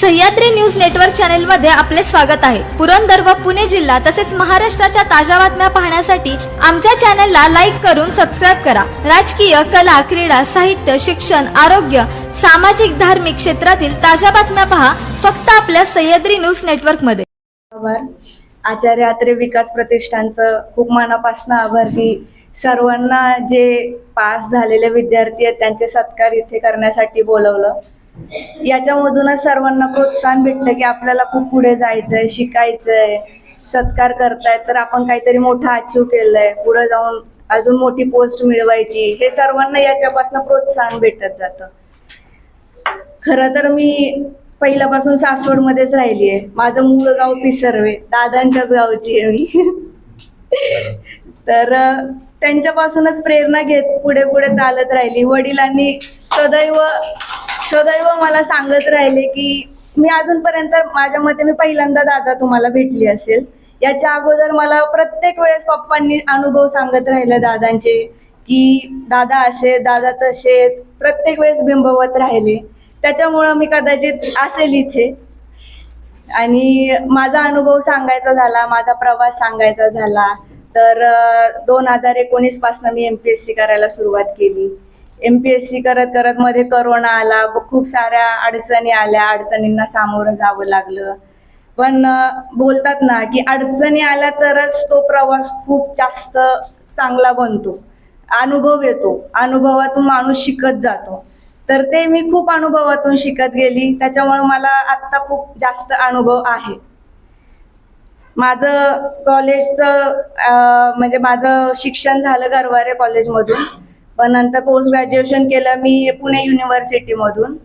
Sahyadri news network चॅनलमध्ये आपले स्वागत आहे. पुरंदर व पुणे जिल्हा तसेच महाराष्ट्राच्या ताज्या बातम्या पाहण्यासाठी आमच्या चॅनलला लाईक करून सबस्क्राईब करा. राजकीय कला क्रीडा साहित्य शिक्षण आरोग्य सामाजिक धार्मिक क्षेत्रातील ताज्या बातम्या पहा फक्त आपल्या सह्याद्री न्यूज नेटवर्कमध्ये आचार्य आत्रे विकास प्रतिष्ठानचं खूप मनापासून आभार की सर्वांना जे पास झालेले विद्यार्थी आहेत त्यांचे सत्कार इथे करण्यासाठी बोलवलं. याच्यामधूनच सर्वांना प्रोत्साहन भेटतं की आपल्याला खूप पुढे जायचंय शिकायचंय सत्कार करतायत. तर आपण काहीतरी मोठं अचीव केलंय. पुढे जाऊन अजून मोठी पोस्ट मिळवायची. हे सर्वांना याच्यापासून प्रोत्साहन भेटत जातं. खरं तर मी पहिल्यापासून सासवडमध्येच राहिली आहे माझं मूळ गाव पिसर्वे. दादांच्याच गावची आहे मी. तर त्यांच्यापासूनच प्रेरणा घेत पुढे पुढे चालत राहिली. वडिलांनी सदैव सदैव मला सांगत राहिले की मी अजूनपर्यंत माझ्या मते मी पहिल्यांदा दादा तुम्हाला भेटली असेल. याच्या अगोदर मला प्रत्येक वेळेस पप्पांनी अनुभव सांगत राहिले दादांचे की दादा असे दादा तसे प्रत्येक वेळेस बिंबवत राहिले. त्याच्यामुळं मी कदाचित असेल इथे. आणि माझा अनुभव सांगायचा झाला माझा प्रवास सांगायचा झाला. तर दोन हजार एकोणीसपासून मी एम पी एस सी करायला सुरुवात केली. एम पी एस सी करत करत मध्ये करोना आला. खूप साऱ्या अडचणी आल्या. अडचणींना सामोरं जावं लागलं. पण बोलतात ना की अडचणी आल्या तरच तो प्रवास खूप जास्त चांगला बनतो. अनुभव येतो. अनुभवातून माणूस शिकत जातो. तर ते मी खूप अनुभवातून शिकत गेली. त्याच्यामुळे मला आत्ता खूप जास्त अनुभव आहे. माझं कॉलेजचं म्हणजे माझं शिक्षण झालं गरवारे कॉलेजमधून पण नंतर पोस्ट ग्रॅज्युएशन केलं मी पुणे युनिव्हर्सिटीमधून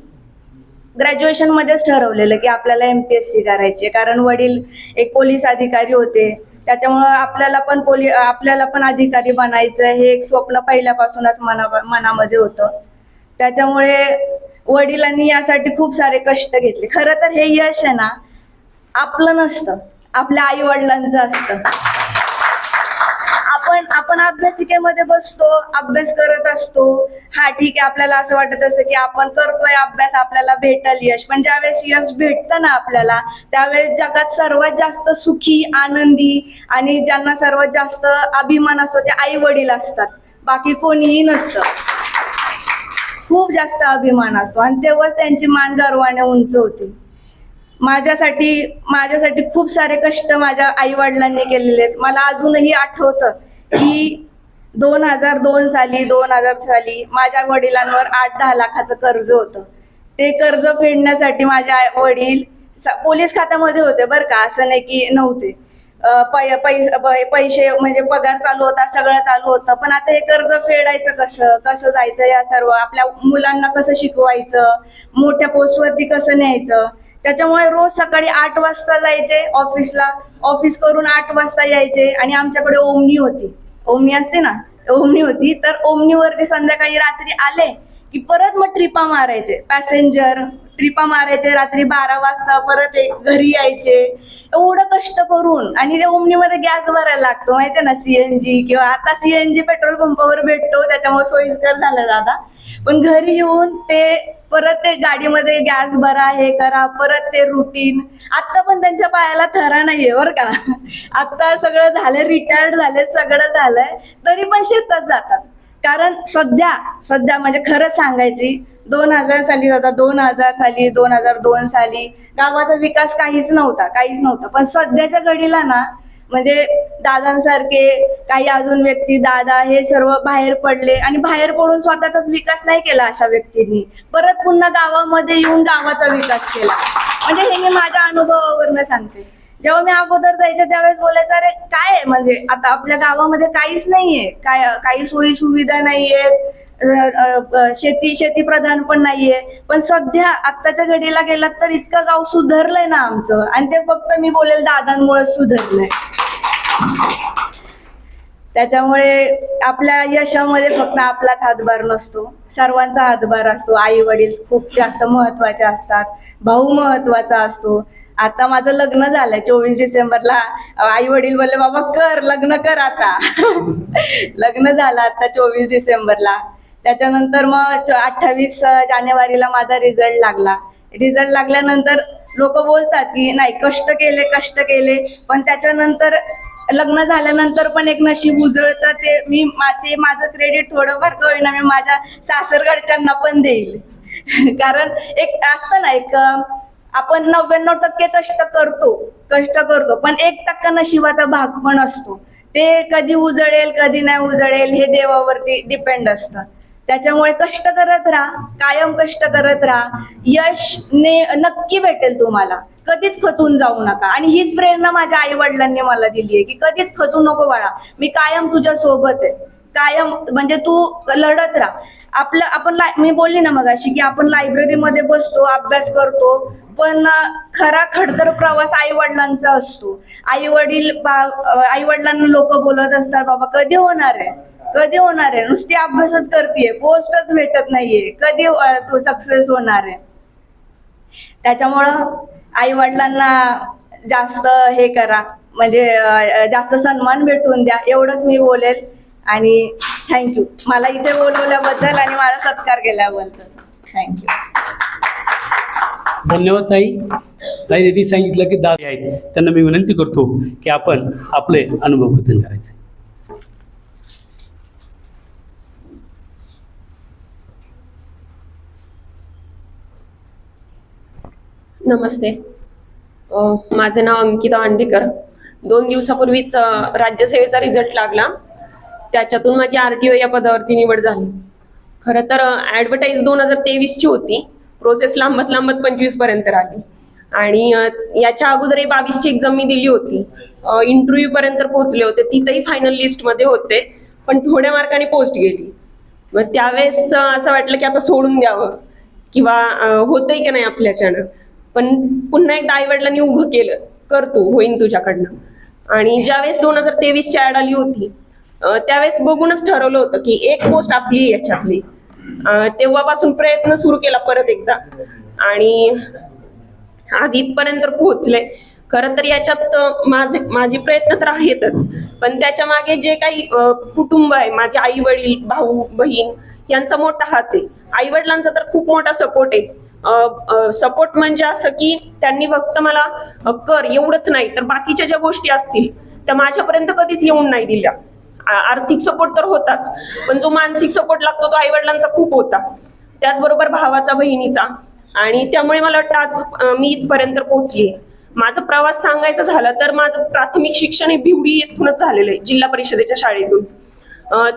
ग्रॅज्युएशन मध्येच ठरवलेलं की आपल्याला एम पी एस सी करायची कारण वडील एक पोलीस अधिकारी होते. त्याच्यामुळं आपल्याला पण पोली आपल्याला पण अधिकारी बनायचं हे एक स्वप्न पहिल्यापासूनच मना मनामध्ये होतं. त्याच्यामुळे वडिलांनी यासाठी खूप सारे कष्ट घेतले. खरं तर हे यश आहे ना आपलं नसतं. आपल्या आई वडिलांचं असतं. आपण अभ्यासिकेमध्ये बसतो अभ्यास करत असतो. हा ठीक आहे आपल्याला असं वाटत असतं की आपण करतोय अभ्यास आपल्याला भेटल यश. पण ज्यावेळेस यश भेटतं ना आपल्याला त्यावेळेस जगात सर्वात जास्त सुखी आनंदी आणि ज्यांना सर्वात जास्त अभिमान असतो ते आई वडील असतात. बाकी कोणीही नसतं. खूप जास्त अभिमान असतो. आणि तेव्हाच त्यांची मान गर्वाने उंच होते. माझ्यासाठी माझ्यासाठी खूप सारे कष्ट माझ्या आई वडिलांनी केलेले आहेत. मला अजूनही आठवतं. की दोन हजार दोन साली दोन हजार साली माझ्या वडिलांवर आठ दहा लाखाचं कर्ज होतं. ते कर्ज फेडण्यासाठी माझे वडील पोलीस खात्यामध्ये होते बरं का असं नाही की नव्हते. पै- पैसे म्हणजे पगार चालू होता सगळं चालू होतं. पण आता हे कर्ज फेडायचं कसं? कसं जायचं या सर्व? आपल्या मुलांना कसं शिकवायचं? मोठ्या पोस्टवरती कसं न्यायचं? त्याच्यामुळे रोज सकाळी आठ वाजता जायचे ऑफिसला. ऑफिस करून आठ वाजता यायचे आणि आमच्याकडे ओमनी होती. ओमनी असते ना ओमनी होती. तर ओमनीवरती संध्याकाळी रात्री आले की परत मग ट्रिपा मारायचे. पॅसेंजर ट्रिपा मारायचे रात्री बारा वाजता परत एक घरी यायचे. एवढं कष्ट करून आणि ते ओमनीमध्ये गॅस भरायला लागतो. माहितीये ना सीएनजी किंवा आता सीएनजी पेट्रोल पंपावर भेटतो. त्याच्यामुळे सोयीस्कर झालं दादा. पण घरी येऊन ते परत ते गाडीमध्ये गॅस भरा हे करा परत ते रुटीन आता पण त्यांच्या पायाला थरा नाहीये बर का. आता सगळं झालं रिटायर्ड झाले सगळं झालंय तरी पण शेतात जातात. कारण सध्या सध्या म्हणजे खरं सांगायची दोन हजार साली जातात दोन हजार साली दोन हजार दोन साली गावाचा विकास काहीच नव्हता काहीच नव्हता. पण सध्याच्या घडीला ना म्हणजे दादांसारखे काही अजून व्यक्ती दादा हे सर्व बाहेर पडले आणि बाहेर पडून स्वतःचाच विकास नाही केला अशा व्यक्तींनी. परत पुन्हा गावामध्ये येऊन गावाचा विकास केला. म्हणजे हे मी माझ्या अनुभवावरनं सांगते. जेव्हा मी अगोदर जायचे त्यावेळेस बोलायचं अरे काय आहे? म्हणजे आता आपल्या गावामध्ये काहीच नाहीये. काय काही सोयी सुविधा नाहीयेत शेती शेती प्रधान पण नाहीये. पण सध्या आत्ताच्या घडीला गेलात तर इतकं गाव सुधारलंय ना आमचं. आणि ते फक्त मी बोलेल दादांमुळे सुधारलंय. त्याच्यामुळे आपल्या यशामध्ये फक्त आपलाच हातभार नसतो. सर्वांचा हातभार असतो. आई वडील खूप जास्त महत्त्वाचे असतात. भाऊ महत्त्वाचा असतो. आता माझं लग्न झालंय. चोवीस डिसेंबरला. आई वडील बोलले बाबा कर लग्न कर आता. लग्न झालं आता चोवीस डिसेंबरला. त्याच्यानंतर मग अठ्ठावीस जानेवारीला माझा रिझल्ट लागला. रिझल्ट लागल्यानंतर लोक बोलतात की नाही कष्ट केले कष्ट केले. पण त्याच्यानंतर लग्न झाल्यानंतर पण एक नशीब उजळतं ते मी माझे ते माझं क्रेडिट थोडंफार का होईना मी माझ्या सासरगडच्यांना पण देईल. कारण एक असतं ना एक आपण नव्याण्णव टक्के कष्ट करतो कष्ट करतो पण एक टक्का नशिबाचा भाग पण असतो. ते कधी उजळेल कधी नाही उजळेल हे देवावरती डिपेंड असतं. त्याच्यामुळे कष्ट करत राहा कायम कष्ट करत राहा. यश ने नक्की भेटेल तुम्हाला. कधीच खचून जाऊ नका. आणि हीच प्रेरणा माझ्या आई वडिलांनी मला दिली आहे की कधीच खचू नको बाळा. मी कायम तुझ्या सोबत आहे. कायम म्हणजे तू लढत राहा. आपलं आपण मी बोलली ना मग अशी की आपण लायब्ररीमध्ये बसतो अभ्यास करतो पण खरा खडतर प्रवास आई वडिलांचा असतो. आई वडील आई वडिलांना लोक बोलत असतात बाबा कधी होणार आहे? कधी होणार आहे? नुसती अभ्यासच करतीये पोस्टच भेटत नाहीये. कधी तू सक्सेस होणार आहे? त्याच्यामुळं आई वडिलांना जास्त हे करा. म्हणजे जास्त सन्मान भेटून द्या. एवढंच मी बोलेल. आणि थँक्यू मला इथे बोलवल्याबद्दल आणि मला सत्कार केल्याबद्दल. थँक्यू धन्यवाद ताई. ताई यांनी सांगितलं की दादा आहेत. त्यांना मी विनंती करतो की आपण आपले अनुभव कथन करायचे. नमस्ते. माझं नाव अंकिता वांडेकर. दोन दिवसापूर्वीच राज्यसेवेचा रिझल्ट लागला. त्याच्यातून माझी आर टी ओ या पदावरती निवड झाली. खरं तर ॲडव्हर्टाईज दोन हजार तेवीसची होती. प्रोसेस लांबत लांबत पंचवीसपर्यंत राहिली. आणि याच्या अगोदर बावीसची एक्झाम मी दिली होती. इंटरव्ह्यूपर्यंत पोहोचले होते. तिथंही फायनल लिस्टमध्ये होते. पण थोड्या मार्काने पोस्ट गेली. मग त्यावेळेस असं वाटलं की आता सोडून द्यावं. किंवा होतंय की नाही आपल्याच्यानं? पण पुन्हा एकदा आई वडिलांनी उभं केलं कर तू होईन तुझ्याकडनं. आणि ज्यावेळेस दोन हजार तेवीसची ऍड आली होती त्यावेळेस बघूनच ठरवलं होतं की एक पोस्ट आपली याच्यातली. तेव्हापासून प्रयत्न सुरू केला परत एकदा. आणि आज इथपर्यंत पोहोचले खरं तर याच्यात माझे माझे प्रयत्न तर आहेतच. पण त्याच्यामागे जे काही कुटुंब आहे माझे आई वडील भाऊ बहीण यांचा मोठा हात आहे. आई वडिलांचा तर खूप मोठा सपोर्ट आहे. सपोर्ट म्हणजे असं की त्यांनी फक्त मला कर एवढंच नाही तर बाकीच्या ज्या गोष्टी असतील त्या माझ्यापर्यंत कधीच येऊन नाही दिल्या. आर्थिक सपोर्ट तर होताच पण जो मानसिक सपोर्ट लागतो तो आई वडिलांचा खूप होता. त्याचबरोबर भावाचा बहिणीचा. आणि त्यामुळे मला वाटतं आज मी इथपर्यंत पोहोचली. माझा प्रवास सांगायचा झाला तर माझं प्राथमिक शिक्षण हे भिवडी येथूनच झालेलं आहे जिल्हा परिषदेच्या शाळेतून.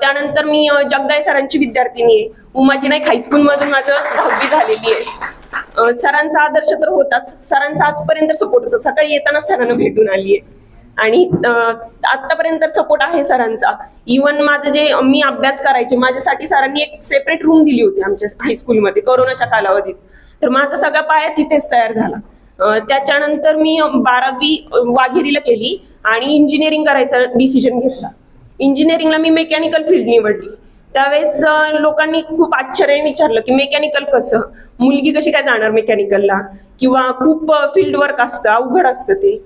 त्यानंतर मी जगदाय सरांची विद्यार्थिनी आहे. उमाजी नाईक हायस्कूलमधून माझं दहावी झालेली आहे. सरांचा आदर्श तर होताच. सरांचा आजपर्यंत सपोर्ट होता. सकाळी येताना सरांना भेटून आली आहे आणि आतापर्यंत सपोर्ट आहे सरांचा. इवन माझं जे मी अभ्यास करायचे माझ्यासाठी सरांनी एक सेपरेट रूम दिली होती आमच्या हायस्कूलमध्ये कोरोनाच्या कालावधीत. तर माझा सगळा पाया तिथेच तयार झाला. त्याच्यानंतर मी बारावी वाघेरीला केली आणि इंजिनिअरिंग करायचा डिसिजन घेतला. इंजिनिअरिंगला मी मेकॅनिकल फील्ड निवडली. त्यावेळेस लोकांनी खूप आश्चर्याने विचारलं की मेकॅनिकल कसं? मुलगी कशी काय जाणार मेकॅनिकलला किंवा खूप फील्ड वर्क असतं अवघड असतं ते.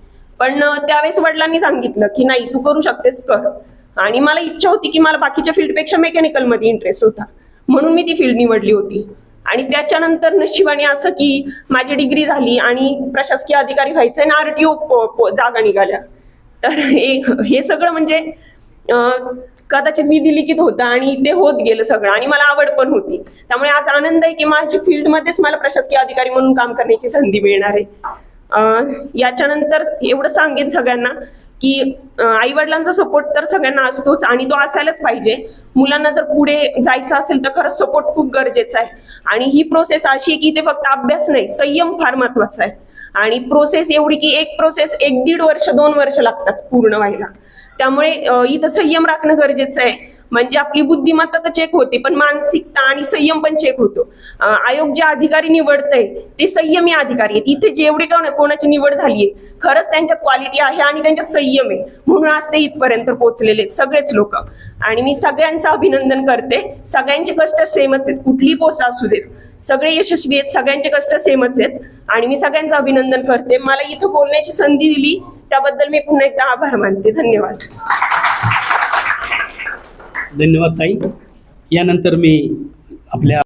पण त्यावेळेस वडिलांनी सांगितलं की नाही तू करू शकतेस कर. आणि मला इच्छा होती की मला बाकीच्या फील्डपेक्षा मेकॅनिकलमध्ये इंटरेस्ट होता. म्हणून मी ती फील्ड निवडली होती. आणि त्याच्यानंतर नशिबाने असं की माझी डिग्री झाली आणि प्रशासकीय अधिकारी व्हायचं आणि आरटीओ जागा निघाल्या. तर हे सगळं म्हणजे कदाचित मी लिखित होतं आणि ते होत गेलं सगळं आणि मला आवड पण होती. त्यामुळे आज आनंद आहे की माझी फील्डमध्येच मला प्रशासकीय अधिकारी म्हणून काम करण्याची संधी मिळणार आहे. याच्यानंतर एवढं सांगेन सगळ्यांना की आई वडिलांचा सपोर्ट तर सगळ्यांना असतोच आणि तो असायलाच पाहिजे. मुलांना जर पुढे जायचं असेल तर खरंच सपोर्ट खूप गरजेचा आहे. आणि ही प्रोसेस अशी आहे की ते फक्त अभ्यास नाही संयम फार महत्त्वाचा आहे. आणि प्रोसेस एवढी की एक प्रोसेस एक दीड वर्ष दोन वर्ष लागतात पूर्ण व्हायला. त्यामुळे इथं संयम राखणं गरजेचं आहे. म्हणजे आपली बुद्धिमत्ता तर चेक होते पण मानसिकता आणि संयम पण चेक होतो. आयोग जे अधिकारी निवडतंय ते संयमी अधिकारी आहेत. इथे जेवढे का कोणाची निवड झालीये खरंच त्यांच्यात क्वालिटी आहे आणि त्यांच्यात संयम आहे. म्हणून आज ते इथपर्यंत पोहोचलेले आहेत सगळेच लोक. आणि मी सगळ्यांचं अभिनंदन करते. सगळ्यांचे कष्ट सेमच आहेत. कुठलीही पोस्ट असू देत. सगळे यशस्वी आहेत सगळ्यांचे कष्ट सेमच आहेत. आणि मी सगळ्यांचं अभिनंदन करते. मला इथं बोलण्याची संधी दिली. त्याबद्दल मी पुन्हा एकदा आभार मानते. धन्यवाद. धन्यवाद ताई. यानंतर मी आपल्या